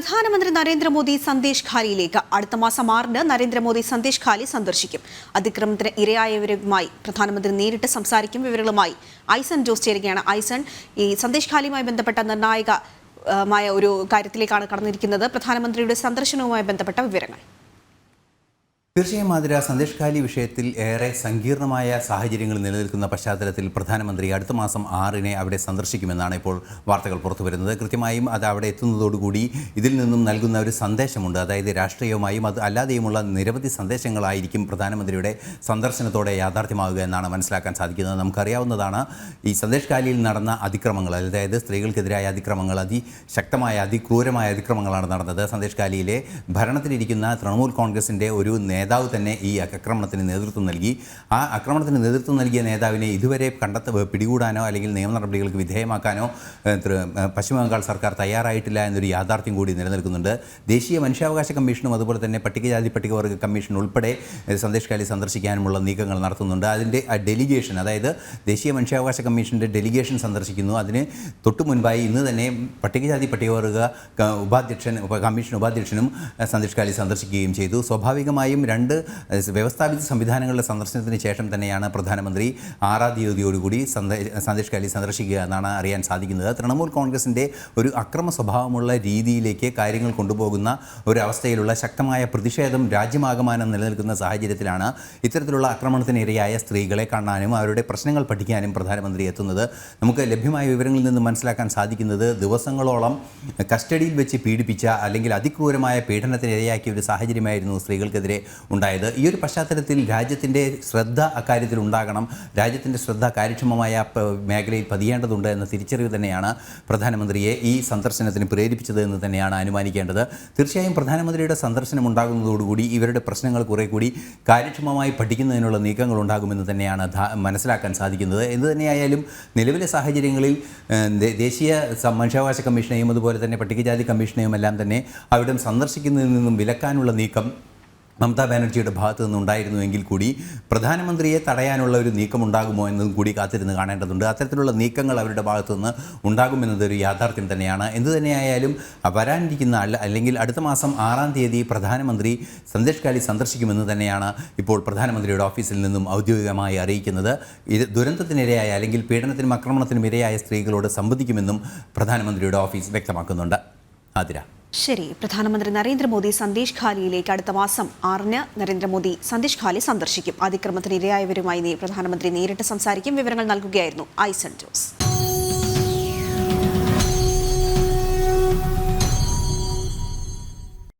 പ്രധാനമന്ത്രി നരേന്ദ്രമോദി സന്ദേശ് ഖാലിയിലേക്ക് അടുത്ത മാസം ആറിന് നരേന്ദ്രമോദി സന്ദേശ് ഖാലി സന്ദർശിക്കും. അതിക്രമത്തിന് ഇരയായവരുമായി പ്രധാനമന്ത്രി നേരിട്ട് സംസാരിക്കും വിവരങ്ങളുമായി. ഐസൺ ജോസ് ചേരുകയാണ്. ഐസൺ ഈ സന്ദേശ് ഖാലിയുമായി ബന്ധപ്പെട്ട നിർണായകമായ ഒരു കാര്യത്തിലേക്കാണ് കടന്നിരിക്കുന്നത്. പ്രധാനമന്ത്രിയുടെ സന്ദർശനവുമായി ബന്ധപ്പെട്ട വിവരങ്ങൾ. തീർച്ചയായും മാതിര സന്ദേശ് വിഷയത്തിൽ ഏറെ സങ്കീർണമായ സാഹചര്യങ്ങൾ നിലനിൽക്കുന്ന പശ്ചാത്തലത്തിൽ പ്രധാനമന്ത്രി അടുത്ത മാസം ആറിനെ അവിടെ സന്ദർശിക്കുമെന്നാണ് ഇപ്പോൾ വാർത്തകൾ പുറത്തു വരുന്നത്. കൃത്യമായും അത് അവിടെ എത്തുന്നതോടുകൂടി ഇതിൽ നിന്നും നൽകുന്ന ഒരു സന്ദേശമുണ്ട്. അതായത് രാഷ്ട്രീയവുമായും അത് അല്ലാതെയുമുള്ള നിരവധി സന്ദേശങ്ങളായിരിക്കും പ്രധാനമന്ത്രിയുടെ സന്ദർശനത്തോടെ യാഥാർത്ഥ്യമാകുക എന്നാണ് മനസ്സിലാക്കാൻ സാധിക്കുന്നത്. നമുക്കറിയാവുന്നതാണ് ഈ സന്ദേശ് നടന്ന അതിക്രമങ്ങൾ അതായത് സ്ത്രീകൾക്കെതിരായ അതിക്രമങ്ങൾ അതിശക്തമായ അതിക്രൂരമായ അതിക്രമങ്ങളാണ് നടന്നത്. സന്ദേശ് ഖാലിയിലെ ഭരണത്തിലിരിക്കുന്ന തൃണമൂൽ കോൺഗ്രസിന്റെ ഒരു നേതാവ് തന്നെ ഈ ആക്രമണത്തിന് നേതൃത്വം നൽകി. ആ ആക്രമണത്തിന് നേതൃത്വം നൽകിയ നേതാവിനെ ഇതുവരെ കണ്ടെത്ത പിടികൂടാനോ അല്ലെങ്കിൽ നിയമ നടപടികൾക്ക് വിധേയമാക്കാനോ പശ്ചിമ ബംഗാൾ സർക്കാർ തയ്യാറായിട്ടില്ല എന്നൊരു യാഥാർത്ഥ്യം കൂടി നിലനിൽക്കുന്നുണ്ട്. ദേശീയ മനുഷ്യാവകാശ കമ്മീഷനും അതുപോലെ തന്നെ പട്ടികജാതി പട്ടികവർഗ കമ്മീഷൻ ഉൾപ്പെടെ സന്ദേശ് കാലി സന്ദർശിക്കാനുമുള്ള നീക്കങ്ങൾ നടത്തുന്നുണ്ട്. അതിന്റെ ഡെലിഗേഷൻ അതായത് ദേശീയ മനുഷ്യാവകാശ കമ്മീഷന്റെ ഡെലിഗേഷൻ സന്ദർശിക്കുന്നു. അതിന് തൊട്ടു മുൻപായി ഇന്ന് തന്നെ പട്ടികജാതി പട്ടികവർഗ ഉപാധ്യക്ഷൻ ഉപ- കമ്മീഷൻ ഉപാധ്യക്ഷനും സന്ദേശ് കാലി സന്ദർശിക്കുകയും ചെയ്തു. സ്വാഭാവികമായും രണ്ട് വ്യവസ്ഥാപിത സംവിധാനങ്ങളുടെ സന്ദർശനത്തിന് ശേഷം തന്നെയാണ് പ്രധാനമന്ത്രി ആറാം തീയതിയോടുകൂടി സന്ദേ- സന്ദേശ് കാലി സന്ദർശിക്കുക എന്നാണ് അറിയാൻ സാധിക്കുന്നത്. തൃണമൂൽ കോൺഗ്രസിന്റെ ഒരു അക്രമ സ്വഭാവമുള്ള രീതിയിലേക്ക് കാര്യങ്ങൾ കൊണ്ടുപോകുന്ന ഒരവസ്ഥയിലുള്ള ശക്തമായ പ്രതിഷേധം രാജ്യമാകമാനം നിലനിൽക്കുന്ന സാഹചര്യത്തിലാണ് ഇത്തരത്തിലുള്ള ആക്രമണത്തിനിരയായ സ്ത്രീകളെ കാണാനും അവരുടെ പ്രശ്നങ്ങൾ പഠിക്കാനും പ്രധാനമന്ത്രി എത്തുന്നത്. നമുക്ക് ലഭ്യമായ വിവരങ്ങളിൽ നിന്ന് മനസ്സിലാക്കാൻ സാധിക്കുന്നത് ദിവസങ്ങളോളം കസ്റ്റഡിയിൽ വെച്ച് പീഡിപ്പിച്ച അല്ലെങ്കിൽ അതിക്രൂരമായ പീഡനത്തിനിരയാക്കിയ ഒരു സാഹചര്യമായിരുന്നു സ്ത്രീകൾക്കെതിരെ ഉണ്ടായത്. ഈ ഒരു പശ്ചാത്തലത്തിൽ രാജ്യത്തിന്റെ ശ്രദ്ധ അക്കാര്യത്തിൽ ഉണ്ടാകണം. രാജ്യത്തിന്റെ ശ്രദ്ധ കാര്യക്ഷമമായ മേഖലയിൽ പതിയേണ്ടതുണ്ട് എന്ന തിരിച്ചറിവ് തന്നെയാണ് പ്രധാനമന്ത്രിയെ ഈ സന്ദർശനത്തിന് പ്രേരിപ്പിച്ചത് എന്ന് തന്നെയാണ് അനുമാനിക്കേണ്ടത്. തീർച്ചയായും പ്രധാനമന്ത്രിയുടെ സന്ദർശനം ഉണ്ടാകുന്നതോടുകൂടി ഇവരുടെ പ്രശ്നങ്ങൾ കുറെ കൂടി കാര്യക്ഷമമായി പഠിക്കുന്നതിനുള്ള നീക്കങ്ങൾ ഉണ്ടാകുമെന്ന് തന്നെയാണ് മനസ്സിലാക്കാൻ സാധിക്കുന്നത്. എന്ത് തന്നെയായാലും നിലവിലെ സാഹചര്യങ്ങളിൽ ദേശീയ മനുഷ്യാവകാശ കമ്മീഷനെയും അതുപോലെ തന്നെ പട്ടികജാതി കമ്മീഷനെയും എല്ലാം തന്നെ അവിടം സന്ദർശിക്കുന്നതിൽ നിന്നും വിലക്കാനുള്ള നീക്കം മമതാ ബാനർജിയുടെ ഭാഗത്തു നിന്നുണ്ടായിരുന്നുവെങ്കിൽ കൂടി പ്രധാനമന്ത്രിയെ തടയാനുള്ള ഒരു നീക്കം ഉണ്ടാകുമോ എന്നതും കൂടി കാത്തിരുന്ന് കാണേണ്ടതുണ്ട്. അത്തരത്തിലുള്ള നീക്കങ്ങൾ അവരുടെ ഭാഗത്തു നിന്ന് ഉണ്ടാകുമെന്നതൊരു യാഥാർത്ഥ്യം തന്നെയാണ്. എന്തു തന്നെയായാലും വരാനിരിക്കുന്ന അല്ല അല്ലെങ്കിൽ അടുത്ത മാസം ആറാം തീയതി പ്രധാനമന്ത്രി സന്ദേശ് കാലി സന്ദർശിക്കുമെന്ന് തന്നെയാണ് ഇപ്പോൾ പ്രധാനമന്ത്രിയുടെ ഓഫീസിൽ നിന്നും ഔദ്യോഗികമായി അറിയിക്കുന്നത്. ഇത് ദുരന്തത്തിനിരയായ അല്ലെങ്കിൽ പീഡനത്തിനും ആക്രമണത്തിനും ഇരയായ സ്ത്രീകളോട് സംവദിക്കുമെന്നും പ്രധാനമന്ത്രിയുടെ ഓഫീസ് വ്യക്തമാക്കുന്നുണ്ട്. ആതിര. ശരി പ്രധാനമന്ത്രി നരേന്ദ്രമോദി സന്ദേശ് ഖാലിയിലേക്ക് അടുത്ത മാസം ആറിന് നരേന്ദ്രമോദി സന്ദേശ് ഖാലി സന്ദർശിക്കും. അതിക്രമത്തിന് ഇരയായവരുമായി പ്രധാനമന്ത്രി നേരിട്ട് സംസാരിക്കും. വിവരങ്ങൾ നൽകുകയായിരുന്നു ഐസൺ ജോസ്.